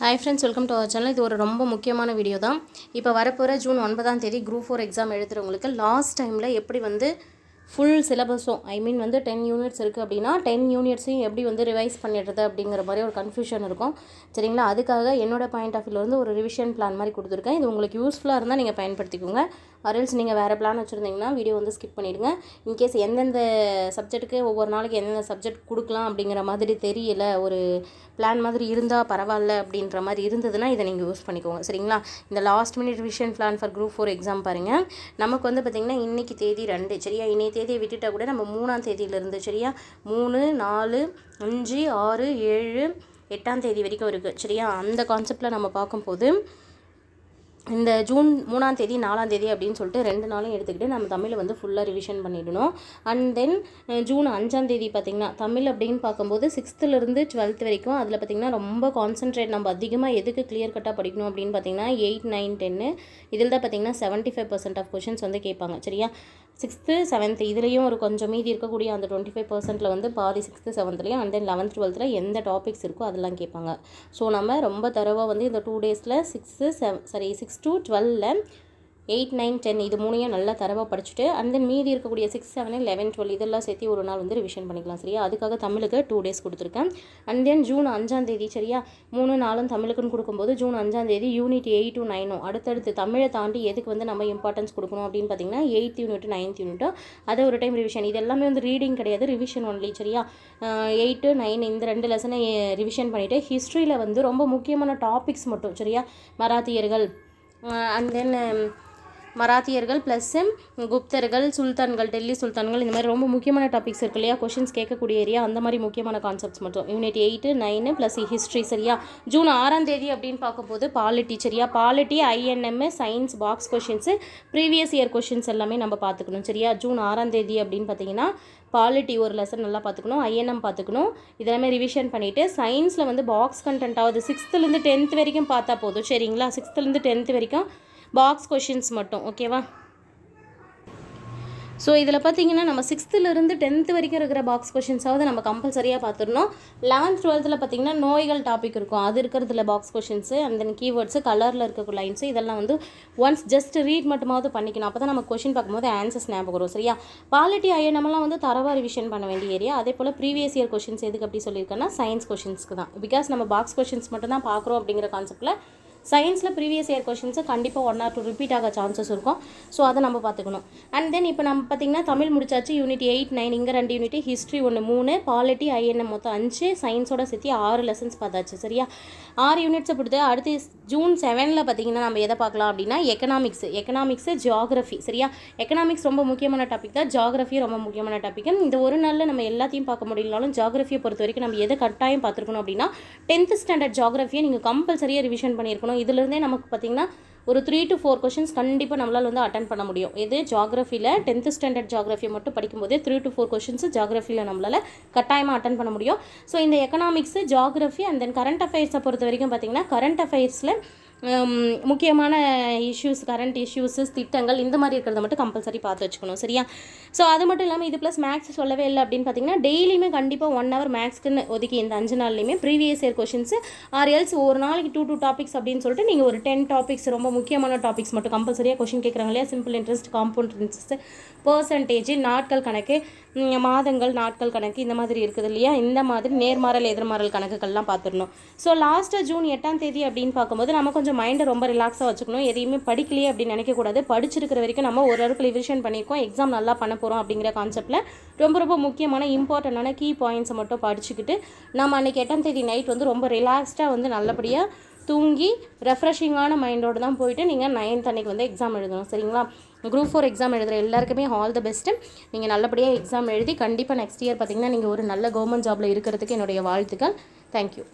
Hi friends welcome to our channel இது ஒரு ரொம்ப முக்கியமான வீடியோ தான். இப்போ வரப்போகிற ஜூன் ஒன்பதாம் தேதி குரூப் ஃபோர் எக்ஸாம் எழுதுகிறவங்களுக்கு லாஸ்ட் டைமில் எப்படி வந்து ஃபுல் சிலபஸும் ஐ மீன் வந்து டென் யூனிட்ஸ் இருக்குது அப்படின்னா டென் யூனிட்ஸையும் எப்படி வந்து ரிவைஸ் பண்ணிடுறது அப்படிங்கிற மாதிரி ஒரு கன்ஃபியூஷன் இருக்கும். சரிங்களா? அதுக்காக என்னோடய பாயிண்ட் ஆஃப் வியூவில் வந்து ஒரு ரிவிஷன் பிளான் மாதிரி கொடுத்துருக்கேன். இது உங்களுக்கு யூஸ்ஃபுல்லாக இருந்தால் நீங்கள் பயன்படுத்திக்கோங்க. அரல்ஸ் நீங்கள் வேறு பிளான் வச்சுருந்தீங்கன்னா வீடியோ வந்து ஸ்கிப் பண்ணிவிடுங்க இன்கேஸ் எந்தெந்த சப்ஜெக்ட்டுக்கு ஒவ்வொரு நாளைக்கு எந்தெந்த சப்ஜெக்ட் கொடுக்கலாம் அப்படிங்கிற மாதிரி தெரியல ஒரு பிளான் மாதிரி இருந்தால் பரவாயில்ல அப்படின்ற மாதிரி இருந்ததுன்னா இதை நீங்கள் யூஸ் பண்ணிக்கோங்க. சரிங்களா? இந்த last minute revision plan for group four exam பாருங்கள் நமக்கு வந்து பார்த்திங்கன்னா இன்றைக்கி தேதி ரெண்டு சரியா? இன்றைய தேதியை விட்டுட்டால் கூட நம்ம மூணாம் தேதியிலேருந்து சரியா? மூணு நாலு அஞ்சு ஆறு ஏழு எட்டாம் தேதி வரைக்கும் இருக்குது சரியா? அந்த கான்செப்டில் நம்ம பார்க்கும்போது இந்த ஜூன் மூணாம் தேதி நாலாம் தேதி அப்படின்னு சொல்லிட்டு ரெண்டு நாளும் எடுத்துக்கிட்டு நம்ம தமிழை வந்து ஃபுல்லாக ரிவிஷன் பண்ணிடணும். அண்ட் தென் ஜூன் அஞ்சாம் தேதி பார்த்திங்கன்னா தமிழ் அப்படின்னு பார்க்கும்போது சிக்ஸ்த்துலேருந்து டுவெல்த் வரைக்கும் அதில் பார்த்திங்கன்னா ரொம்ப கான்சென்ட்ரேட் நம்ம அதிகமாக எதுக்கு கிளியர் கட்டாக படிக்கணும் அப்படின்னு பார்த்திங்கன்னா எயிட் நைன் டென்னு இதில் தான் பார்த்திங்கன்னா seventy five percent of questions வந்து கேட்பாங்க. சரியா? சிக்ஸ்த்து செவன்த்து இதுலேயும் ஒரு கொஞ்சம் மீதி இருக்கக்கூடிய அந்த டுவெண்ட்டி ஃபைவ் பர்சன்ட்டில் வந்து பாதி சிக்ஸ்த்து செவன்த்லேயும் அண்ட் தென் லெவன்த் டுவெல்த்தில் எந்த டாபிக்ஸ் இருக்கோ அதெல்லாம் கேட்பாங்க. ஸோ நம்ம ரொம்ப தரவாக வந்து இந்த டூ டேஸில் sixth செவ் sorry six to twelve eight nine ten இது மூணையும் நல்லா தரவாக படிச்சுட்டு அண்ட் தென் மீதி இருக்கக்கூடிய சிக்ஸ் செவன் லெவன் டுவெல் இதெல்லாம் சேர்த்து ஒரு நாள் வந்து ரிவிஷன் பண்ணிக்கலாம் சரியா? அதுக்காக தமிழுக்கு டூ டேஸ் கொடுத்துருக்கேன். அண்ட் தென் ஜூன் அஞ்சாம் தேதி சரியா? மூணு நாளும் தமிழுக்குன்னு கொடுக்கும்போது ஜூன் அஞ்சாம் தேதி யூனிட் எயிட் டு நைனும் அடுத்தடுத்து தமிழை தாண்டி எதுக்கு வந்து நம்ம இம்பார்ட்டன்ஸ் கொடுக்கணும் அப்படின்னு பார்த்தீங்கன்னா எயித் யூனிட் நைன்த் யூனிட்டும் அதை ஒரு டைம் ரிவிஷன் இது எல்லாமே வந்து ரீடிங் கிடையாது ரிவிஷன் ஒன்லி சரியா? எயிட்டு நைன் இந்த ரெண்டு லெசனை ரிவிஷன் பண்ணிவிட்டு ஹிஸ்ட்ரியில் வந்து ரொம்ப முக்கியமான டாபிக்ஸ் மட்டும் சரியா? மராத்தியர்கள் அண்ட் தென் மராத்தியர்கள் ப்ளஸ்ஸு குப்தர்கள் சுல்தான்கள் டெல்லி சுல்தான்கள் இந்த மாதிரி ரொம்ப முக்கியமான டாபிக்ஸ் இருக்கு இல்லையா? கொஷின்ஸ் கேட்கக்கூடிய ஏரியா அந்த மாதிரி முக்கியமான கான்செப்ட்ஸ் மட்டும். Unit eight nine plus history சரியா? ஜூன் ஆறாம் தேதி அப்படின்னு பார்க்கும்போது பாலிட்டி சரியா? Polity INM science box questions previous year questions எல்லாமே நம்ம பார்த்துக்கணும் சரியா? ஜூன் ஆறாம் தேதி அப்படின்னு பார்த்தீங்கன்னா பாலிட்டி ஒரு லெசன் நல்லா பார்த்துக்கணும் ஐஎன்எம் பார்த்துக்கணும். இதெல்லாமே ரிவிஷன் பண்ணிவிட்டு சயின்ஸில் வந்து பாக்ஸ் கண்டென்ட் ஆகுது சிக்ஸ்த்துலேருந்து டென்த் வரைக்கும் பார்த்தா போதும் சரிங்களா? சிக்ஸ்த்துலேருந்து டென்த் வரைக்கும் பாக்ஸ் கொஷின்ஸ் மட்டும் ஓகேவா ஸோ இதில் பார்த்தீங்கன்னா நம்ம சிக்ஸ்த்துலேருந்து டென்த்து வரைக்கும் இருக்கிற பாக்ஸ் கொஷின்ஸாவது நம்ம கம்பல்சரியாக பார்த்துடணும் லெவன்த் டுவெல்த்தில் பார்த்தீங்கன்னா நோய்கள் டாபிக் இருக்கும். அது இருக்கிறதுல box questions and then keywords கலரில் இருக்க லைன்ஸு இதெல்லாம் வந்து ஒன்ஸ் ஜஸ்ட் ரீட் மட்டுமாவது பண்ணிக்கணும். அப்போ தான் நம்ம கொஷின் பார்க்கும்போது ஆன்சர்ஸ் ஞாபகம் வரும் சரியா? பாலிட்டி ஐஎன்எம்லாம் வந்து தரவாக ரிவிஷன் பண்ண வேண்டிய ஏரியா அதே போல் ப்ரீவியஸ் இயர் கொஷின்ஸ் எதுக்கு அப்படி சொல்லியிருக்கேன்னா சயின்ஸ் கொஷின்ஸ்க்கு தான். பிகாஸ் நம்ம பாக்ஸ் கொஷின்ஸ் மட்டும் தான் பார்க்குறோம் அப்படிங்கிற கான்செப்ட்டில் சயின்ஸில் ப்ரீவியஸ் இயர் கொஷின்ஸு கண்டிப்பாக ஒன் ஆர் டூ ரிப்பீட் ஆக சான்சஸ் இருக்கும். ஸோ அதை நம்ம பார்த்துக்கணும். அண்ட் தென் இப்போ நம்ம பார்த்திங்கன்னா தமிழ் முடிச்சாச்சு யூனிட் எயிட் நைன் இங்கே ரெண்டு யூனிட் ஹிஸ்ட்ரி ஒன்று மூணு பாலிட்டி ஐஎன்எம் மொத்தம் அஞ்சு சயின்ஸோட சேர்த்து ஆறு லெசன்ஸ் பார்த்தாச்சு சரியா? ஆறு யூனிட்ஸை பொறுத்து அடுத்து ஜூன் செவனில் பார்த்திங்கன்னா நம்ம எதை பார்க்கலாம் அப்படின்னா எக்கனாமிக்ஸ் எக்கனாமிக்ஸு ஜியாகிரஃபி சரியா? எக்கனாமிக்ஸ் ரொம்ப முக்கியமான டாபிக் தான். ஜியாகிரஃபி ரொம்ப முக்கியமான டாபிக் இந்த ஒரு நாளில் நம்ம எல்லாத்தையும் பார்க்க முடியலனாலும் ஜியாகிரஃபியை பொறுத்த வரைக்கும் நம்ம எதை கட்டாயம் பார்த்துருக்கணும் அப்படின்னா டென்த் ஸ்டாண்டர்ட் ஜியாகிரஃபியை நீங்கள் கம்பல்சரியாக ரிவிஷன் பண்ணியிருக்கணும். இதுலேருந்தே நமக்கு பார்த்திங்கன்னா ஒரு த்ரீ டு ஃபோர் கொஷின்ஸ் கண்டிப்பாக நம்மளால் வந்து அட்டன் பண்ண முடியும். இது ஜாகிரஃபியில் டென்த்து ஸ்டாண்டர்ட் ஜாகிரஃபியை மட்டும் படிக்கும்போதே த்ரீ டு ஃபோர் கொஷின்ஸ் ஜாகிரஃபியில் நம்மளால் கட்டாயமாக அட்டன் பண்ண முடியும். ஸோ இந்த economics geography and then current அஃபேர்ஸை பொறுத்த வரைக்கும் பார்த்திங்கன்னா கரண்ட் அஃபேர்ஸில் முக்கியமான இஷ்யூஸ் கரண்ட் இஷ்யூஸு திட்டங்கள் இந்த மாதிரி இருக்கிறத மட்டும் கம்பல்சரி பார்த்து வச்சுக்கணும் சரியா? ஸோ அது மட்டும் இல்லாமல் இது ப்ளஸ் மேக்ஸ் சொல்லவே இல்லை அப்படின்னு பார்த்தீங்கன்னா டெய்லியுமே கண்டிப்பாக ஒன் ஹவர் மேக்ஸ்க்குன்னு ஒதுக்கி இந்த அஞ்சு நாள்லையுமே previous year questions or else ஒரு நாளைக்கு டூ டூ டாபிக்ஸ் அப்படின்னு சொல்லிட்டு நீங்கள் ஒரு டென் டாபிக்ஸ் ரொம்ப முக்கியமான டாபிக்ஸ் மட்டும் கம்பல்சரியாக கொஷின் கேட்குறாங்க இல்லையா? Simple interest compound interest percentage நாட்கள் கணக்கு மாதங்கள் நாட்கள் கணக்கு இந்த மாதிரி இருக்குது இல்லையா? இந்த மாதிரி நேர்மாறல் எதிர்மாறல் கணக்குகள்லாம் பார்த்துடணும். ஸோ லாஸ்ட்டாக ஜூன் எட்டாம் தேதி அப்படின்னு பார்க்கும்போது நம்ம கொஞ்சம் மைண்டை ரொம்ப ரிலாக்ஸாக வச்சுக்கணும். எதையுமே படிக்கலையே அப்படின்னு நினைக்கக்கூடாது. படிச்சிருக்கிற வரைக்கும் நம்ம ஓரளவுக்கு ரிவிஷன் பண்ணியிருக்கோம். எக்ஸாம் நல்லா பண்ண போகிறோம் அப்படிங்கிற கான்செப்ட்டில் ரொம்ப ரொம்ப முக்கியமான இம்பார்ட்டண்டான கீ பாயிண்ட்ஸை மட்டும் படிச்சுக்கிட்டு நம்ம அன்றைக்கி எட்டாம் தேதி நைட் வந்து ரொம்ப ரிலாக்ஸ்டாக வந்து நல்லபடியாக தூங்கி ரெஃப்ரெஷிங்கான மைண்டோடு தான் போயிட்டு நீங்கள் நைன்த் அன்னைக்கு வந்து எக்ஸாம் எழுதணும். சரிங்களா? குரூப் ஃபோர் எக்ஸாம் எழுதுகிற எல்லாருக்குமே ஆல் த பெஸ்ட்டு நீங்கள் நல்லபடியாக எக்ஸாம் எழுதி கண்டிப்பாக நெக்ஸ்ட் இயர் பார்த்தீங்கன்னா நீங்கள் ஒரு நல்ல கவர்மெண்ட் ஜாபில் இருக்கிறதுக்கு என்னுடைய வாழ்த்துக்கள். தேங்க்யூ